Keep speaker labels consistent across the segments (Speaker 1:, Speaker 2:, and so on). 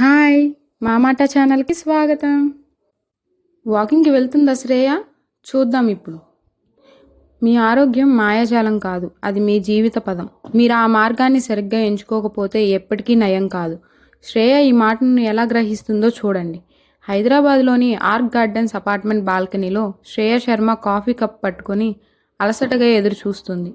Speaker 1: Hi మా మాట ఛానల్కి స్వాగతం. వాకింగ్కి వెళ్తుందా శ్రేయ? చూద్దాం ఇప్పుడు. మీ ఆరోగ్యం మాయాజాలం కాదు అది మీ జీవిత పదం. మీరు ఆ మార్గాన్ని సరిగ్గా ఎంచుకోకపోతే ఎప్పటికీ నయం కాదు. శ్రేయ ఈ మాటను ఎలా గ్రహిస్తుందో చూడండి. హైదరాబాద్లోని ఆర్క్ గార్డెన్స్ అపార్ట్మెంట్ బాల్కనీలో శ్రేయ శర్మ కాఫీ కప్ పట్టుకొని అలసటగా ఎదురు చూస్తుంది.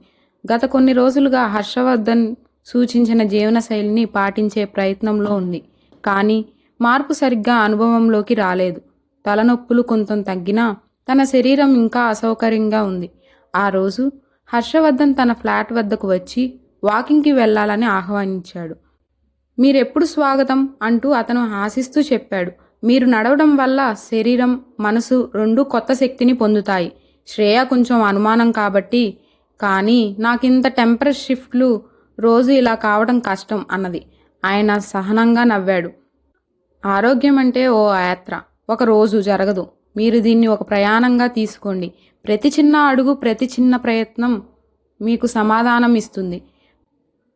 Speaker 1: గత కొన్ని రోజులుగా హర్షవర్ధన్ సూచించిన జీవనశైలిని పాటించే ప్రయత్నంలో ఉంది. కానీ మార్పు సరిగ్గా అనుభవంలోకి రాలేదు. తలనొప్పులు కొంత తగ్గినా తన శరీరం ఇంకా అసౌకర్యంగా ఉంది. ఆ రోజు హర్షవర్ధన్ తన ఫ్లాట్ వద్దకు వచ్చి వాకింగ్కి వెళ్ళాలని ఆహ్వానించాడు. మీరెప్పుడు స్వాగతం అంటూ అతను ఆశిస్తూ చెప్పాడు. మీరు నడవడం వల్ల శరీరం మనసు రెండు కొత్త శక్తిని పొందుతాయి. శ్రేయ కొంచెం అనుమానం కాబట్టి కానీ నాకింత టెంపర్ షిఫ్ట్లు రోజు ఇలా కావడం కష్టం అన్నది. ఆయన సహనంగా నవ్వాడు. ఆరోగ్యం అంటే ఓ యాత్ర. ఒక రోజు జరగదు. మీరు దీన్ని ఒక ప్రయాణంగా తీసుకోండి. ప్రతి చిన్న అడుగు ప్రతి చిన్న ప్రయత్నం మీకు సమాధానం ఇస్తుంది.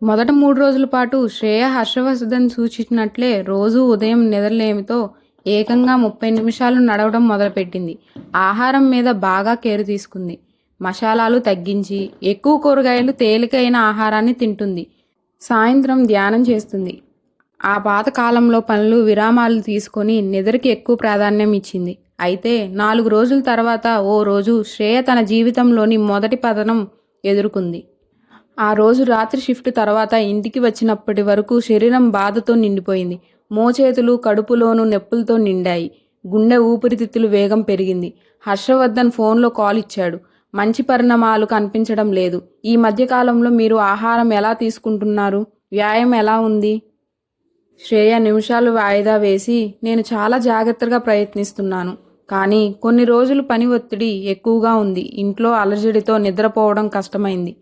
Speaker 1: మొదట మూడు రోజుల పాటు శ్రేయ హర్షవర్ధన్ సూచించినట్లే రోజు ఉదయం నిద్రలేమితో ఏకంగా ముప్పై నిమిషాలు నడవడం మొదలుపెట్టింది. ఆహారం మీద బాగా కేరు తీసుకుంది. మసాలాలు తగ్గించి ఎక్కువ కూరగాయలు తేలికైన ఆహారాన్ని తింటుంది. సాయంత్రం ధ్యానం చేస్తుంది. ఆ పాతకాలంలో పనులు విరామాలు తీసుకొని నిద్రకి ఎక్కువ ప్రాధాన్యం ఇచ్చింది. అయితే నాలుగు రోజుల తర్వాత ఓ రోజు శ్రేయ తన జీవితంలోని మొదటి పతనం ఎదుర్కొంది. ఆ రోజు రాత్రి షిఫ్ట్ తర్వాత ఇంటికి వచ్చినప్పటి వరకు శరీరం బాధతో నిండిపోయింది. మోచేతులు కడుపులోనూ నొప్పులతో నిండాయి. గుండె ఊపిరితిత్తులు వేగం పెరిగింది. హర్షవర్ధన్ ఫోన్లో కాల్ ఇచ్చాడు. మంచి పరిణామాలు కనిపించడం లేదు. ఈ మధ్యకాలంలో మీరు ఆహారం ఎలా తీసుకుంటున్నారు? వ్యాయామం ఎలా ఉంది? శ్రేయ నిమిషాలు వాయిదా వేసి నేను చాలా జాగ్రత్తగా ప్రయత్నిస్తున్నాను. కానీ కొన్ని రోజులు పని ఒత్తిడి ఎక్కువగా ఉంది. ఇంట్లో అలజడితో నిద్రపోవడం కష్టమైంది.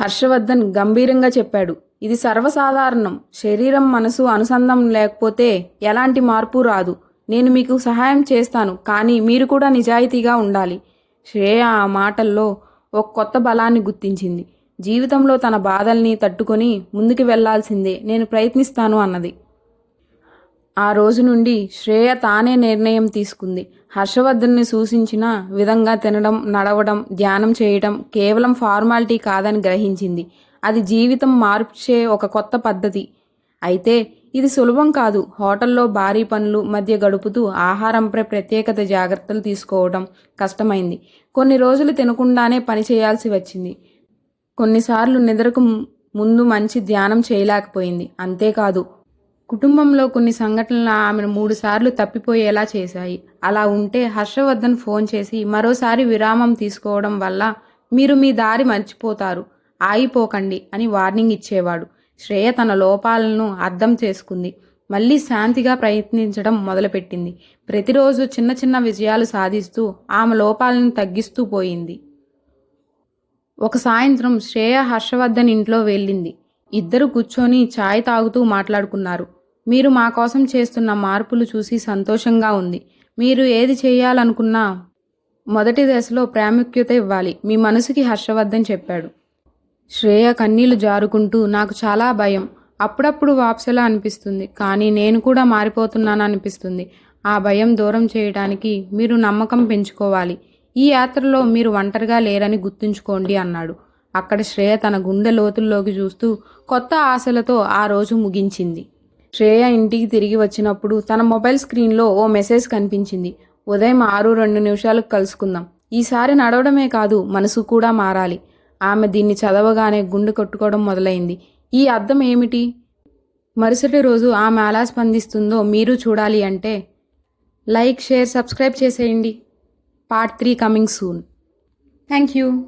Speaker 1: హర్షవర్ధన్ గంభీరంగా చెప్పాడు. ఇది సర్వసాధారణం. శరీరం మనసు అనుసంధానం లేకపోతే ఎలాంటి మార్పు రాదు. నేను మీకు సహాయం చేస్తాను. కానీ మీరు కూడా నిజాయితీగా ఉండాలి. శ్రేయ ఆ మాటల్లో ఒక కొత్త బలాన్ని గుర్తించింది. జీవితంలో తన బాధల్ని తట్టుకొని ముందుకు వెళ్ళాల్సిందే నేను ప్రయత్నిస్తాను అన్నది. ఆ రోజు నుండి శ్రేయ తానే నిర్ణయం తీసుకుంది. హర్షవర్ధన్ని సూచించిన విధంగా తినడం నడవడం ధ్యానం చేయడం కేవలం ఫార్మాలిటీ కాదని గ్రహించింది. అది జీవితం మార్చే ఒక కొత్త పద్ధతి. అయితే ఇది సులభం కాదు. హోటల్లో భారీ పనులు మధ్య గడుపుతూ ఆహారంపై ప్రత్యేకత జాగ్రత్తలు తీసుకోవడం కష్టమైంది. కొన్ని రోజులు తినకుండానే పని చేయాల్సి వచ్చింది. కొన్నిసార్లు నిద్రకు ముందు మంచి ధ్యానం చేయలేకపోయింది. అంతేకాదు కుటుంబంలో కొన్ని సంఘటనలు ఆమెను మూడుసార్లు తప్పిపోయేలా చేశాయి. అలా ఉంటే హర్షవర్ధన్ ఫోన్ చేసి మరోసారి విరామం తీసుకోవడం వల్ల మీరు మీ దారి మర్చిపోతారు. ఆగిపోకండి అని వార్నింగ్ ఇచ్చేవాడు. శ్రేయ తన లోపాలను అర్థం చేసుకుంది. మళ్ళీ శాంతిగా ప్రయత్నించడం మొదలుపెట్టింది. ప్రతిరోజు చిన్న చిన్న విజయాలు సాధిస్తూ ఆమె లోపాలను తగ్గిస్తూ పోయింది. ఒక సాయంత్రం శ్రేయ హర్షవర్ధన్ ఇంట్లో వెళ్ళింది. ఇద్దరు కూర్చొని ఛాయ్ తాగుతూ మాట్లాడుకున్నారు. మీరు మా కోసం చేస్తున్న మార్పులు చూసి సంతోషంగా ఉంది. మీరు ఏది చేయాలనుకున్నా మొదటి దశలో ప్రాముఖ్యత ఇవ్వాలి మీ మనసుకి హర్షవర్ధన్ చెప్పాడు. శ్రేయ కన్నీళ్ళు జారుకుంటూ నాకు చాలా భయం. అప్పుడప్పుడు వాప్సలా అనిపిస్తుంది? కానీ నేను కూడా మారిపోతున్నాను అనిపిస్తుంది. ఆ భయం దూరం చేయడానికి మీరు నమ్మకం పెంచుకోవాలి. ఈ యాత్రలో మీరు ఒంటరిగా లేరని గుర్తుంచుకోండి అన్నాడు. అక్కడ శ్రేయ తన గుండె లోతుల్లోకి చూస్తూ కొత్త ఆశలతో ఆ రోజు ముగించింది. శ్రేయ ఇంటికి తిరిగి వచ్చినప్పుడు తన మొబైల్ స్క్రీన్లో ఓ మెసేజ్ కనిపించింది. ఉదయం ఆరు రెండు నిమిషాలకు కలుసుకుందాం. ఈసారి నడవడమే కాదు మనసు కూడా మారాలి. ఆమె దీన్ని చదవగానే గుండె కొట్టుకోవడం మొదలైంది. ఈ అర్థం ఏమిటి? మరుసటి రోజు ఆమె ఎలా స్పందిస్తుందో మీరు చూడాలి అంటే లైక్ షేర్ సబ్స్క్రైబ్ చేసేయండి. Part three coming soon. Thank you.